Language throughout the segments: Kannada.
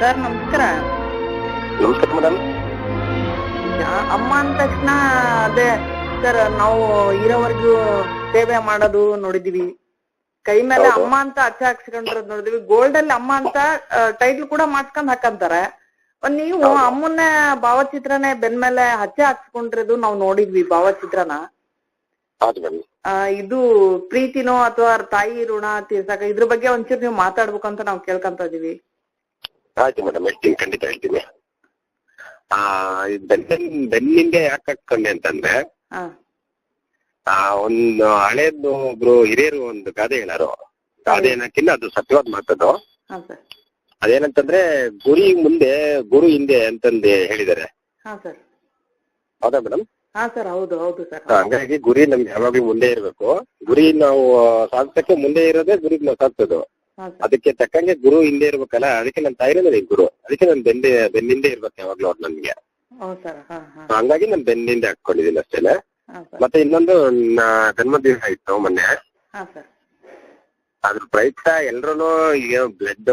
ಸರ್ ನಮಸ್ಕಾರ. ನಮಸ್ಕಾರ ಮೇಡಮ್ ಅಮ್ಮ ಅಂದ ತಕ್ಷಣ ಅದೇ ಸರ್ ನಾವು ಇರೋವರೆಗೂ ಸೇವೆ ಮಾಡೋದು ನೋಡಿದೀವಿ. ಕೈ ಮೇಲೆ. ಅಮ್ಮ ಅಂತ ಅಚ್ಚ ಹಾಕ್ಸ್ಕೊಂಡಿರೋದ್ ನೋಡಿದೀವಿ. ಗೋಲ್ಡ್ ಅಲ್ಲಿ ಅಮ್ಮ ಅಂತ ಟೈಟ್ಲ್ ಕೂಡ ಮಾಡ್ಸ್ಕೊಂಡ್ ಹಾಕಂತಾರೆ. ನೀವು ಅಮ್ಮನ್ನ ಅಮ್ಮನ ಭಾವಚಿತ್ರನೇ ಬೆನ್ ಮೇಲೆ ಹಚ್ಚೆ ಹಾಕ್ಸ್ಕೊಂಡಿರೋದು ನಾವು ನೋಡಿದ್ವಿ ಭಾವಚಿತ್ರನ. ಇದು ಪ್ರೀತಿನೋ ಅಥವಾ ತಾಯಿ ಋಣ ತೀರ್ಸಕ ಇದ್ರ ಬಗ್ಗೆ ಒಂಚೂರು ನೀವು ಮಾತಾಡ್ಬೇಕು ಅಂತ ನಾವು ಕೇಳ್ಕೊಂತ ಇದೀವಿ. ಆಯ್ತು ಮೇಡಮ್ ಹೇಳ್ತೀನಿ ಖಂಡಿತ ಹೇಳ್ತೀನಿ. ಆ ಇದ್ ಬೆನ್ನಿಂದೆ ಯಾಕೆ ಕಟ್ಕೊಂಡೆ ಅಂತಂದ್ರೆ ಆ ಒಂದು ಹಳೇದು ಒಬ್ರು ಹಿರಿಯರು ಒಂದು ಗಾದೆ ಹೇಳಾರು. ಗಾದೆ ಏನಕ್ಕಿಲ್ಲ ಅದು ಸತ್ಯವಾದ ಮಾತದು. ಹಾ ಸರ್ ಅದೇನಂತಂದ್ರೆ ಗುರಿ ಮುಂದೆ ಗುರು ಹಿಂದೆ ಅಂತಂದು ಹೇಳಿದ್ದಾರೆ. ಹೌದಾ ಮೇಡಮ್ ಹಂಗಾಗಿ ಗುರಿ ನಮ್ಗೆ ಯಾವಾಗ್ಲೂ ಮುಂದೆ ಇರಬೇಕು. ಗುರಿ ನಾವು ಸಾಧಿಸಕ್ಕೆ ಮುಂದೆ ಇರೋದೇ ಗುರಿ ನಾವು ಸಾಧಿಸೋದು. ಅದಕ್ಕೆ ತಕ್ಕಂಗೆ ಗುರು ಹಿಂದೆ ಇರ್ಬೇಕಲ್ಲ ಅದಕ್ಕೆ ನನ್ನ ತಾಯಿನೇ ನನಗೆ ಗುರು. ಅದಕ್ಕೆ ನಾನು ಬೆನ್ನ ಬೆನ್ನಿಂದೆ ಇರ್ಬೇಕು ಯಾವಾಗ್ಲೂ ಅವ್ರು ನನ್ಗೆ. ಹಂಗಾಗಿ ನಾನು ಬೆನ್ನಿಂದೆ ಹಾಕೊಂಡಿದ್ದೀನಿ ಅಷ್ಟೇನೆ. ಮತ್ತೆ ಇನ್ನೊಂದು ಜನ್ಮದಿನ ಇತ್ತು ಮೊನ್ನೆ. ಅದ್ರ ಪ್ರಯುಕ್ತ ಎಲ್ರು ಈಗ ಬ್ಲಡ್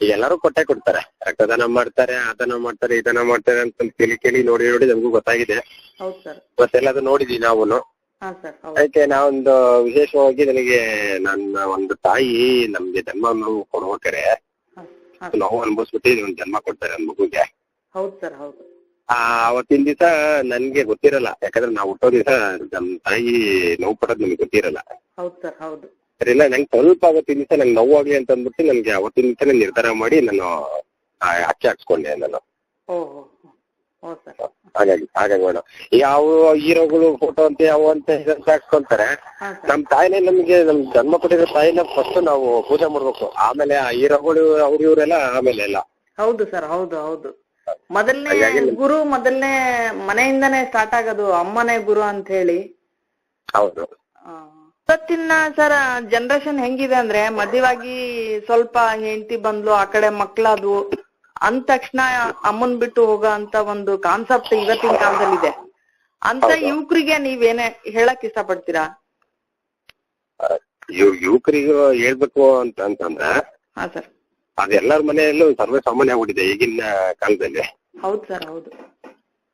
ಎಲ್ಲಾರು ಕೊಟ್ಟೆ ಕೊಡ್ತಾರೆ. ರಕ್ತದಾನ ಮಾಡ್ತಾರೆ ಆತನ ಮಾಡ್ತಾರೆ ಇದನ್ನ ಮಾಡ್ತಾರೆ ಅಂತ ಕೇಳಿ ಕೇಳಿ ನೋಡಿ ನೋಡಿ ನಮಗೂ ಗೊತ್ತಾಗಿದೆ. ಮತ್ತೆಲ್ಲ ನೋಡಿದೀವಿ ನಾವು ಅದಕ್ಕೆ ನಾವೊಂದು ವಿಶೇಷವಾಗಿ ನನಗೆ ನನ್ನ ಒಂದು ತಾಯಿ ನಮ್ಗೆ ಜನ್ಮ ನೋವು ಕೊಡ್ಬೇಕಾರೆ ನಾವು ಅನ್ಭವಿಸ್ಬಿಟ್ಟು ಒಂದು ಜನ್ಮ ಕೊಡ್ತಾರೆ ನನ್ ಮಗುಗೆ. ಹೌದು ಸರ್ ಹೌದು. ಆ ಅವತ್ತಿನ ದಿವಸ ನನ್ಗೆ ಗೊತ್ತಿರಲ್ಲ. ಯಾಕಂದ್ರೆ ನಾವು ಹುಟ್ಟೋ ದಿವಸ ನಮ್ ತಾಯಿ ನೋವು ಪಡೋದು ನಮ್ಗೆ ಗೊತ್ತಿರಲ್ಲ. ಹೌದು ಸರ್ ಹೌದು. ಸರಿಲ್ಲ ನಂಗೆ ಸ್ವಲ್ಪ ಅವತ್ತಿನ ದಿವಸ ನಂಗೆ ನೋವಾಗ್ಲಿ ಅಂತ ಅಂದ್ಬಿಟ್ಟು ನನ್ಗೆ ಅವತ್ತಿನ ದಿವಸನೇ ನಿರ್ಧಾರ ಮಾಡಿ ನಾನು ಅಚ್ಚೆ ಹಾಕ್ಸ್ಕೊಂಡೆ ನಾನು. ಹಾಗಾಗಿ ಹಾಗಾಗಿ ಮೇಡಮ್ ಯಾವ ಹೀರೋಗಳು ಫೋಟೋ ಅಂತ ಯಾವ ಅಂತ ಹಾಕ್ಸ್ಕೊಂತಾರೆ ನಮ್ ತಾಯಿನೇ ನಮ್ಗೆ ನಮ್ ಜನ್ಮ ಕೊಟ್ಟಿರೋ ತಾಯಿನ ಫಸ್ಟ್ ನಾವು ಪೂಜೆ ಮಾಡ್ಬೇಕು. ಆಮೇಲೆ ಆ ಹೀರೋಗಳು ಅವ್ರ ಇವರೆಲ್ಲ ಆಮೇಲೆ ಎಲ್ಲ. ಹೌದು ಸರ್ ಹೌದು ಹೌದು. ಮೊದಲನೇ ಗುರು ಮೊದಲನೇ ಮನೆಯಿಂದನೇ ಸ್ಟಾರ್ಟ್ ಆಗೋದು ಅಮ್ಮನೇ ಗುರು ಅಂತ ಹೇಳಿ ಹೌದು ಇವತ್ತಿನ ಸರ್ ಜನರೇಷನ್ ಹೆಂಗಿದೆ ಅಂದ್ರೆ ಮದುವಾಗಿ ಸ್ವಲ್ಪ ಹೆಂಡತಿ ಬಂದ್ಲು ಆ ಕಡೆ ಮಕ್ಳಾದ್ವು. ಅಂದ ತಕ್ಷಣ ಅಮ್ಮನ್ ಬಿಟ್ಟು ಹೋಗೋ ಅಂತ ಒಂದು ಕಾನ್ಸೆಪ್ಟ್ ಇವತ್ತಿನ ಕಾಲದಲ್ಲಿದೆ. ಅಂತ ಯುವಕರಿಗೆ ನೀವೇನೇ ಹೇಳಕ್ ಇಷ್ಟ ಪಡ್ತೀರಾ ಯುವಕರಿಗೂ ಹೇಳ್ಬೇಕು ಅಂತ ಅಂತಂದ್ರೆ ಹಾ ಸರ್. ಅದೆಲ್ಲರ ಮನೆಯಲ್ಲೂ ಸರ್ವೇ ಸಾಮಾನ್ಯ ಆಗ್ಬಿಟ್ಟಿದೆ ಈಗಿನ ಕಾಲದಲ್ಲಿ. ಹೌದು ಸರ್ ಹೌದು.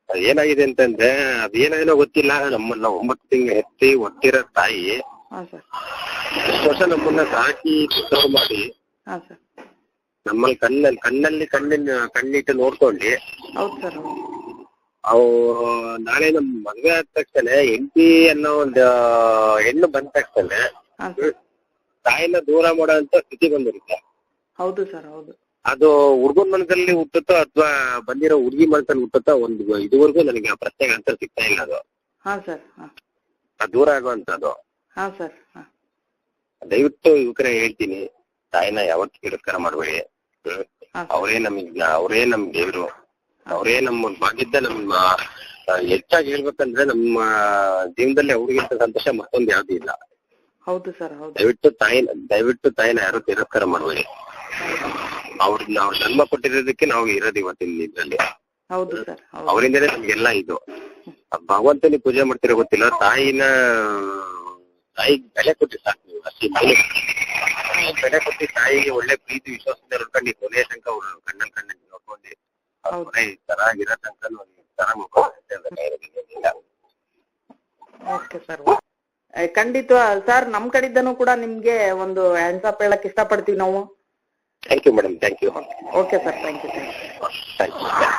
ಏನಾಗಿದೆ ಅಂತಂದ್ರೆ ಅದೇನೇನೋ ಗೊತ್ತಿಲ್ಲ. ನಮ್ಮನ್ನ ಒಂಬತ್ತು ತಿಂಗಳು ಎತ್ತಿ ಒತ್ತಿರೋ ತಾಯಿ ಹಾ ಸರ್. ವರ್ಷ ನಮ್ಮನ್ನ ಸಾಕಿ ಮಾಡಿ ಹಾ ಸರ್. ನಮ್ಮಲ್ಲಿ ಕಣ್ಣಲ್ಲಿ ಕಣ್ಣಲ್ಲಿ ಕಣ್ಣಿನ ಕಣ್ಣಿಟ್ಟು ನೋಡ್ಕೊಂಡು. ಹೌದು ಸರ್. ಹೌದು ಅವು ನಾಳೆ ನಮ್ ಮದ್ವೆ ಆದ ತಕ್ಷಣ ಹೆಂಡತಿ ಅನ್ನೋ ಒಂದು ಹೆಣ್ಣು ಬಂದ ತಕ್ಷಣ ತಾಯಿನ ದೂರ ಮಾಡೋ ಅಂತ ಸ್ಥಿತಿ ಬಂದಿರುತ್ತೆ ಹೌದು ಸರ್ ಹೌದು. ಅದು ಹುಡುಗನ ಮನಸ್ಸಲ್ಲಿ ಹುಟ್ಟುತ್ತೋ ಅಥವಾ ಬಂದಿರೋ ಹುಡುಗಿ ಮನಸ್ಸಲ್ಲಿ ಹುಟ್ಟುತ್ತೋ ಒಂದು ಇದುವರೆಗೂ ನನಗೆ ಆ ಪ್ರತ್ಯೇಕ ಆನ್ಸರ್ ಸಿಗ್ತಾ ಇಲ್ಲ ಅದು. ಹಾ ಸರ್ ದೂರ ಆಗುವಂತದ್ದು ಹಾ ಸರ್ ಹಾ. ದಯವಿಟ್ಟು ಯುವಕರೇ ಹೇಳ್ತೀನಿ ತಾಯಿನ ಯಾವತ್ತು ತಿರಸ್ಕಾರ ಮಾಡಬೇಡಿ ಅವರೇ ನಮಗೆ ಅವರೇ ನಮ್ ದೇವ್ರು. ಅವರೇ ನಮ್ಮ ಭಾಗ್ಯದ ನಮ್ಮ ಹೆಚ್ಚಾಗಿ ಹೇಳ್ಬೇಕಂದ್ರೆ ನಮ್ಮ ಜೀವನದಲ್ಲಿ ಅವ್ರಿಗಿಂತ ಸಂತೋಷ ಮತ್ತೊಂದು ಯಾವ್ದು ಇಲ್ಲ. ಹೌದು ಸರ್ ಹೌದು. ದಯವಿಟ್ಟು ತಾಯಿನ ದಯವಿಟ್ಟು ತಾಯಿನ ಯಾರು ತಿರಸ್ಕಾರ ಮಾಡಬೇಡಿ ಅವ್ರ ನಾವ್ ಜನ್ಮ ಕೊಟ್ಟಿರೋದಕ್ಕೆ ನಾವು ಇರೋದು ಇವತ್ತಿನ ಇದ್ರಲ್ಲಿ ಹೌದು ಸರ್ ಅವರಿಂದಲೇ ನಮ್ಗೆಲ್ಲ ಇದು. ಭಗವಂತನಿ ಪೂಜೆ ಮಾಡ್ತಿರೋ ಗೊತ್ತಿಲ್ಲ ತಾಯಿನ ತಾಯಿ ಬೆಲೆ ಕೊಟ್ಟು ಸಾಕು ಅಷ್ಟೇ. ಬೆಲೆ ಬೆಲೆ ಕೊಟ್ಟು ತಾಯಿಗೆ ಒಳ್ಳೆ ಪ್ರೀತಿ ವಿಶ್ವಾಸದಿಂದ ನೋಡ್ಕೊಂಡು ಕೊನೆಯ ತನಕ ಅವ್ರು ಕಣ್ಣಲ್ಲಿ ಕಣ್ಣಲ್ಲಿ ನೋಡ್ಕೊಂಡು ಅವ್ರೇ ಚೆನ್ನಾಗಿರೋ ತನಕ ಚೆನ್ನಾಗಿ ಓಕೆ ಸರ್. ಖಂಡಿತ ಸರ್ ನಮ್ ಕಡೆಯಿಂದನೂ ಕೂಡ ನಿಮ್ಗೆ ಒಂದು ಹ್ಯಾಂಡ್ಸ್ ಅಪ್ ಹೇಳಕ್ ಇಷ್ಟಪಡ್ತೀವಿ ನಾವು. Thank you madam thank you okay sir thank you thank you